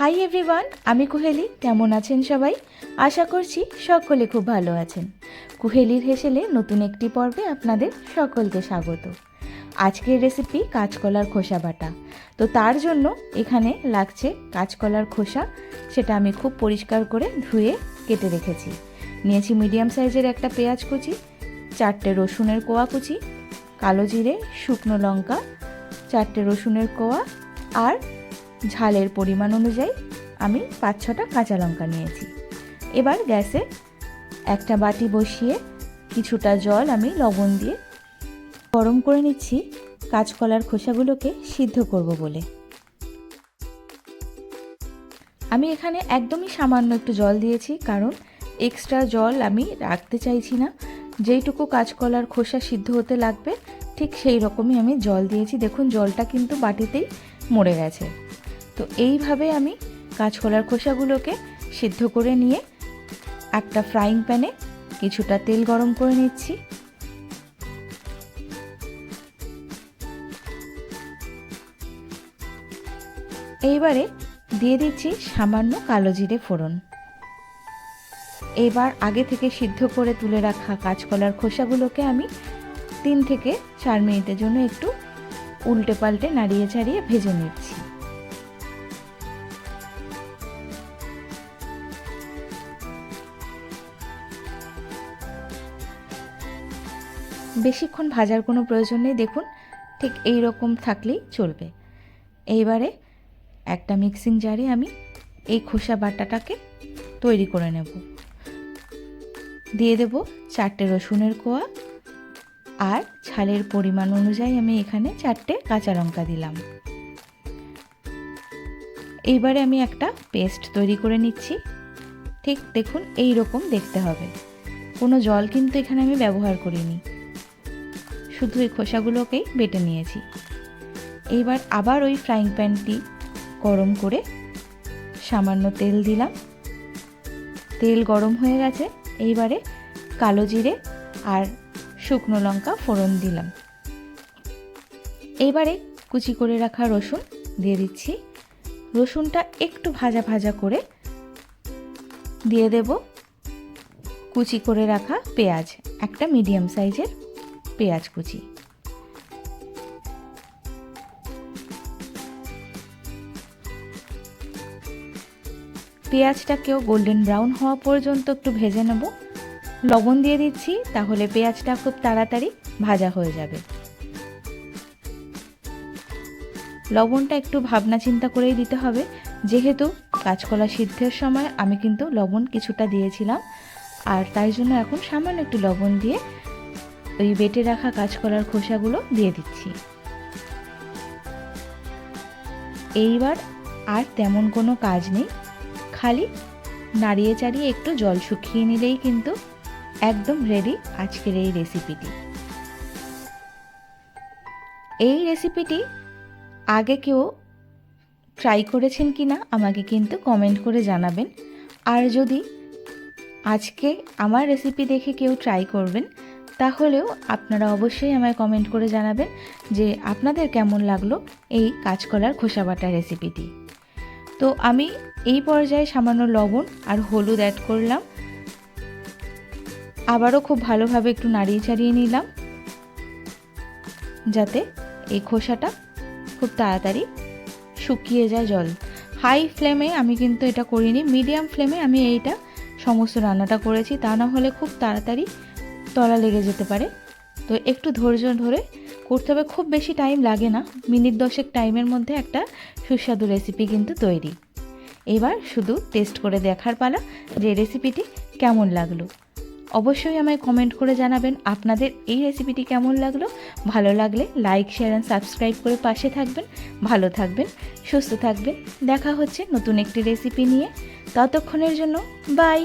Hi everyone আমি কুহেলি। কেমন আছেন সবাই? আশা করছি সকলে খুব ভালো আছেন। কুহেলির হেসেলে নতুন একটি পর্বে আপনাদের সকলকে স্বাগত। আজকের রেসিপি কাঁচকলার খোসা বাটা। তো তার জন্য এখানে লাগছে কাঁচকলার খোসা। সেটা আমি খুব পরিষ্কার করে ধুয়ে কেটে রেখেছি। নিয়েছি মিডিয়াম সাইজের একটা পেঁয়াজ কুচি, চারটে রসুনের কোয়া কুচি, কালো জিরে, শুকনো লঙ্কা, চারটে রসুনের কোয়া আর ঝালের পরিমাণ অনুযায়ী আমি পাঁচ ছটা কাঁচা লঙ্কা নিয়েছি। এবার গ্যাসে একটা বাটি বসিয়ে কিছুটা জল আমি লবণ দিয়ে গরম করে নিচ্ছি। কাঁচকলার খোসাগুলোকে সিদ্ধ করব বলে। আমি এখানে একদমই সামান্য একটু জল দিয়েছি, কারণ এক্সট্রা জল আমি রাখতে চাইছি না। যেইটুকু কাঁচকলার খোসা সিদ্ধ হতে লাগবে, ঠিক সেই রকমই আমি জল দিয়েছি। দেখুন, জলটা কিন্তু বাটিতেই মরে গেছে। তো এইভাবে আমি কাঁচকলার খোসাগুলোকে সিদ্ধ করে নিয়ে একটা ফ্রাইং প্যানে কিছুটা তেল গরম করে নিচ্ছি। এইবারে দিয়ে দিচ্ছি সামান্য কালো জিরে ফোড়ন। এবার আগে থেকে সিদ্ধ করে তুলে রাখা কাঁচকলার খোসাগুলোকে আমি তিন থেকে চার মিনিটের জন্য একটু উল্টে পাল্টে নাড়িয়ে ছাড়িয়ে ভেজে নিচ্ছি। বেশিক্ষণ ভাজার কোনো প্রয়োজন নেই, দেখুন, ঠিক এই রকম থাকলেই চলবে। এইবারে একটা মিক্সিং জারে আমি এই খোসা বাটাটাকে তৈরি করে নেব। দিয়ে দেব চারটে রসুনের কোয়া আর ঝালের পরিমাণ অনুযায়ী আমি এখানে চারটে কাঁচা লঙ্কা দিলাম। এইবারে আমি একটা পেস্ট তৈরি করে নিচ্ছি। ঠিক দেখুন এই রকম দেখতে হবে। কোনো জল কিন্তু এখানে আমি ব্যবহার করিনি। শুধু এই খোসাগুলোকেই বেটে নিয়েছি। এইবার আবার ওই ফ্রাইং প্যানটি গরম করে সামান্য তেল দিলাম। তেল গরম হয়ে গেছে, এইবারে কালো জিরে আর শুকনো লঙ্কা ফোড়ন দিলাম। এইবারে কুচি করে রাখা রসুন দিয়ে দিচ্ছি। রসুনটা একটু ভাজা ভাজা করে দিয়ে দেব। কুচি করে রাখা পেঁয়াজ, একটা মিডিয়াম সাইজের পেঁয়াজ কুচি। পেঁয়াজটাকেও গোল্ডেন ব্রাউন হওয়া পর্যন্ত একটু ভেজে নেব। লবণ দিয়ে দিচ্ছি, তাহলে পেঁয়াজটা খুব তাড়াতাড়ি ভাজা হয়ে যাবে। লবণটা একটু ভাবনা চিন্তা করেই দিতে হবে। যেহেতু কাঁচকলা সিদ্ধের সময় আমি কিন্তু লবণ কিছুটা দিয়েছিলাম, আর তাই জন্য এখন সামান্য একটু লবণ দিয়ে ওই বেটে রাখা কাঁচকলার খোসাগুলো দিয়ে দিচ্ছি। এইবার আর তেমন কোনো কাজ নেই। খালি নাড়িয়ে চাড়িয়ে একটু জল শুকিয়ে নিলেই কিন্তু একদম রেডি আজকের এই রেসিপিটি এই রেসিপিটি আগে কেউ ট্রাই করেছেন কি না আমাকে কিন্তু কমেন্ট করে জানাবেন। আর যদি আজকে আমার রেসিপি দেখে কেউ ট্রাই করবেন তাহলেও আপনারা অবশ্যই আমায় কমেন্ট করে জানাবেন যে আপনাদের কেমন লাগল এই কাঁচকলার খোসা বাটা রেসিপিটি তো আমি এই পর্যায়ে সামান্য লবণ আর হলুদ অ্যাড করলাম। আবারও খুব ভালোভাবে একটু নাড়িয়ে ছাড়িয়ে নিলাম। যাতে এই খোসাটা খুব তাড়াতাড়ি শুকিয়ে যায় জল। হাই ফ্লেমে আমি কিন্তু এটা করিনি মিডিয়াম ফ্লেমে আমি এইটা সমস্ত রান্নাটা করেছি। তা না হলে খুব তাড়াতাড়ি তলা লেগে যেতে পারে। তো একটু ধৈর্য ধরে করতে হবে, খুব বেশি টাইম লাগে না। মিনিট দশেক টাইমের মধ্যে একটা সুস্বাদু রেসিপি কিন্তু তৈরি। এবার শুধু টেস্ট করে দেখার পালা যে রেসিপিটি কেমন লাগল। অবশ্যই আমায় কমেন্ট করে জানাবেন আপনাদের এই রেসিপিটি কেমন লাগল। ভালো লাগলে লাইক শেয়ার অ্যান্ড সাবস্ক্রাইব করে পাশে থাকবেন। ভালো থাকবেন, সুস্থ থাকবেন। দেখা হচ্ছে নতুন একটি রেসিপি নিয়ে। ততক্ষণের জন্য বাই